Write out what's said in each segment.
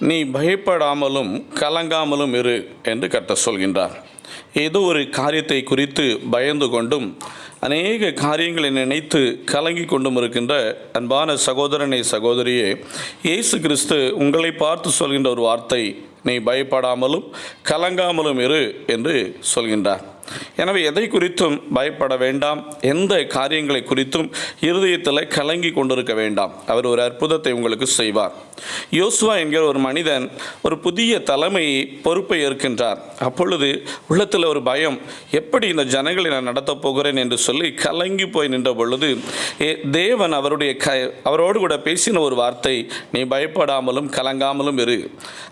நீ பயப்படாமலும் கலங்காமலும் இரு என்று கர்த்தர் சொல்கின்றார். ஏதோ ஒரு காரியத்தை குறித்து பயந்து கொண்டும் அநேக காரியங்களை நினைத்து கலங்கி கொண்டும் இருக்கின்ற அன்பான சகோதரனை சகோதரியே இயேசு கிறிஸ்து உங்களை பார்த்து சொல்கின்ற ஒரு வார்த்தை நீ பயப்படாமலும் கலங்காமலும் இரு என்று சொல்கின்றார். எனவே எதை குறித்தும் பயப்பட வேண்டாம். எந்த காரியங்களை குறித்தும் இருதயத்தில் கலங்கி கொண்டிருக்க வேண்டாம். அவர் ஒரு அற்புதத்தை உங்களுக்கு செய்வார். யோசுவா என்கிற ஒரு மனிதன் ஒரு புதிய தலைமை பொறுப்பை ஏற்கின்றார். அப்பொழுது உள்ளத்தில் ஒரு பயம் எப்படி இந்த ஜனங்களை நான் நடத்தப் போகிறேன்? என்று சொல்லி கலங்கி போய் நின்ற பொழுது தேவன் அவருடைய க அவரோடு கூட பேசின ஒரு வார்த்தை நீ பயப்படாமலும் கலங்காமலும் இரு.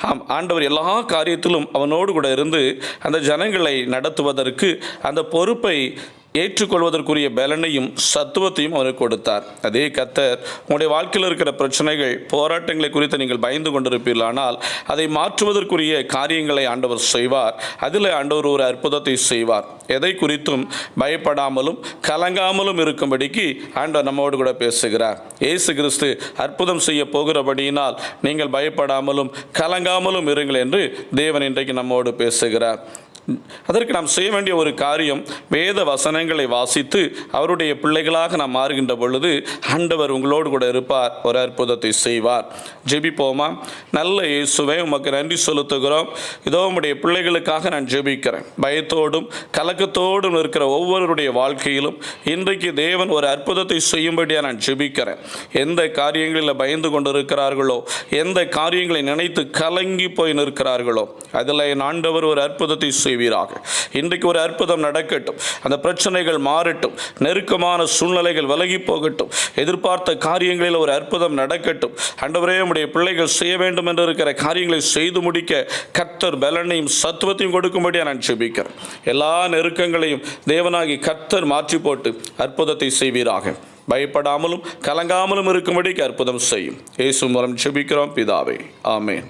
ஆம் ஆண்டவர் எல்லா காரியத்திலும் அவனோடு கூட இருந்து அந்த ஜனங்களை நடத்துவதற்கு அந்த பொறுப்பை ஏற்றுக்கொள்வதற்குரிய பலனையும் சத்துவத்தையும் அவனுக்கு கொடுத்தார். அதே கத்தர் உங்களுடைய வாழ்க்கையில் இருக்கிற பிரச்சனைகள் போராட்டங்களை குறித்து நீங்கள் பயந்து கொண்டிருப்பீர்களானால் அதை மாற்றுவதற்குரிய காரியங்களை ஆண்டவர் செய்வார். அதில் ஆண்டவர் ஒரு அற்புதத்தை செய்வார். எதை குறித்தும் பயப்படாமலும் கலங்காமலும் இருக்கும்படிக்கு ஆண்டவர் நம்மோடு கூட பேசுகிறார். இயேசு கிறிஸ்து அற்புதம் செய்ய போகிறபடியினால் நீங்கள் பயப்படாமலும் கலங்காமலும் இருங்கள் என்று தேவன் இன்றைக்கு நம்மோடு பேசுகிறார். அதற்கு நாம் செய்ய வேண்டிய ஒரு காரியம் வேத வசனங்களை வாசித்து அவருடைய பிள்ளைகளாக நாம் மாறுகின்ற பொழுது ஆண்டவர் உங்களோடு கூட இருப்பார் ஒரு அற்புதத்தை செய்வார். ஜெபிப்போமா? நல்ல இயேசுவை உமக்கு நன்றி செலுத்துகிறோம். இதோ உம்முடைய பிள்ளைகளுக்காக நான் ஜெபிக்கிறேன். பயத்தோடும் கலக்கத்தோடும் இருக்கிற ஒவ்வொருடைய வாழ்க்கையிலும் இன்றைக்கு தேவன் ஒரு அற்புதத்தை செய்யும்படியாக நான் ஜெபிக்கிறேன். எந்த காரியங்களில் பயந்து கொண்டிருக்கிறார்களோ எந்த காரியங்களை நினைத்து கலங்கி போய் நிற்கிறார்களோ அதில் என் ஆண்டவர் ஒரு அற்புதத்தை செய்வீராக. இன்றைக்கு ஒரு அற்புதம் நடக்கட்டும். அந்த பிரச்சனைகள் மாறட்டும். நெருக்கமான சூழ்நிலைகள் விலகி போகட்டும். எதிர்பார்த்த காரியங்களில் ஒரு அற்புதம் நடக்கட்டும். அண்டவரே உம்முடைய பிள்ளைகள் செய்ய வேண்டும் என்று இருக்கிற காரியங்களை செய்து முடிக்க கத்தர் பலனையும் சத்துவத்தையும் கொடுக்கும்படியாக நான் செபிக்கிறேன் எல்லா நெருக்கங்களையும் தேவனாகி கத்தர் மாற்றி போட்டு அற்புதத்தை செய்வீராக. பயப்படாமலும் கலங்காமலும் இருக்கும்படிக்கு அற்புதம் செய்யும். இயேசு மூலம் செபிக்கிறோம் பிதாவே ஆமேன்.